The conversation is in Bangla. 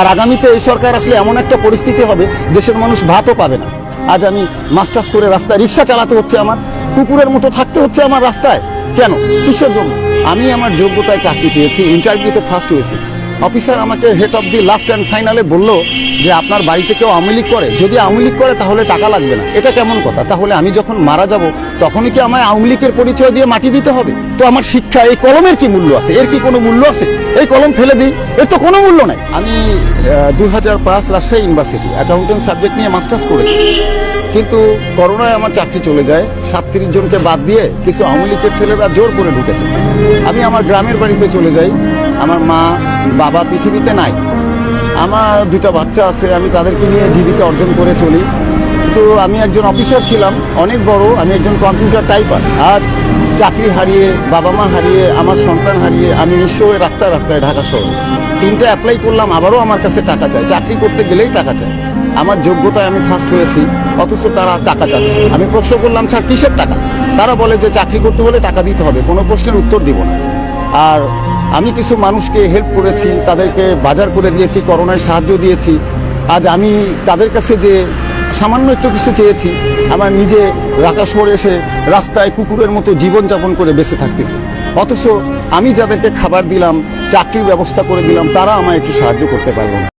আর আগামীতে এই সরকার আসলে এমন একটা পরিস্থিতি হবে, দেশের মানুষ ভাতও পাবে না। আজ আমি মাস্টার্স করে রাস্তায় রিক্সা চালাতে হচ্ছে আমার, কুকুরের মতো থাকতে হচ্ছে আমার রাস্তায়। কেন? কিসের জন্য? আমি আমার যোগ্যতায় চাকরি পেয়েছি ইন্টারভিউতে ফার্স্ট হয়েছি। অফিসার আমাকে head of the last and ফাইনালে বলল যে আপনার বাড়িতে কেউ আওয়ামী লীগ করে। যদি আওয়ামী লীগ করে, তাহলে টাকা লাগবে না। এটা কেমন কথা? তাহলে আমি যখন মারা যাব, তখনই কি আমায় আওয়ামী লীগের পরিচয় দিয়ে মাটি দিতে হবে? তো আমার শিক্ষা, এই কলমের কি মূল্য আছে? এর কি কোনো মূল্য আছে? এই কলম ফেলে দিই। এর তো কোনো মূল্য নাই। আমি দুই হাজার পাঁচ রাজশাহী ইউনিভার্সিটি অ্যাকাউন্টেন্ট সাবজেক্ট নিয়ে মাস্টার্স করেছি। কিন্তু করোনায় আমার চাকরি চলে যায়। সাতত্রিশ জনকে বাদ দিয়ে কিছু আওয়ামী লীগের ছেলেরা জোর করে ঢুকেছে। আমি আমার গ্রামের বাড়িতে চলে যাই। আমার মা, বাবা পৃথিবীতে নাই। আমার দুটা বাচ্চা আছে, আমি তাদেরকে নিয়ে জীবিকা অর্জন করে চলি। কিন্তু আমি একজন অফিসার ছিলাম, অনেক বড়, আমি একজন কম্পিউটার টাইপার। আজ চাকরি হারিয়ে, বাবা মা হারিয়ে, আমার সন্তান হারিয়ে, আমি নিঃস্ব হয়ে রাস্তায় রাস্তায় ঢাকা শহর। তিনটা অ্যাপ্লাই করলাম, আবারও আমার কাছে টাকা চায়। চাকরি করতে গেলেই টাকা চায়। আমার যোগ্যতায় আমি ফার্স্ট হয়েছি। অথচ তারা টাকা চাচ্ছে। আমি প্রশ্ন করলাম, স্যার, কিসের টাকা? তারা বলে যে, চাকরি করতে হলে টাকা দিতে হবে, কোনো প্রশ্নের উত্তর দিব না। আর আমি কিছু মানুষকে হেল্প করেছি, তাদেরকে বাজার করে দিয়েছি, করোনায় সাহায্য দিয়েছি। আজ আমি তাদের কাছে যে সামান্য একটু কিছু চেয়েছি, আমার নিজে রাকা শহরে এসে রাস্তায় কুকুরের মতো জীবনযাপন করে বেঁচে থাকতেছি। অথচ আমি যাদেরকে খাবার দিলাম, চাকরির ব্যবস্থা করে দিলাম, তারা আমায় একটু সাহায্য করতে পারল না।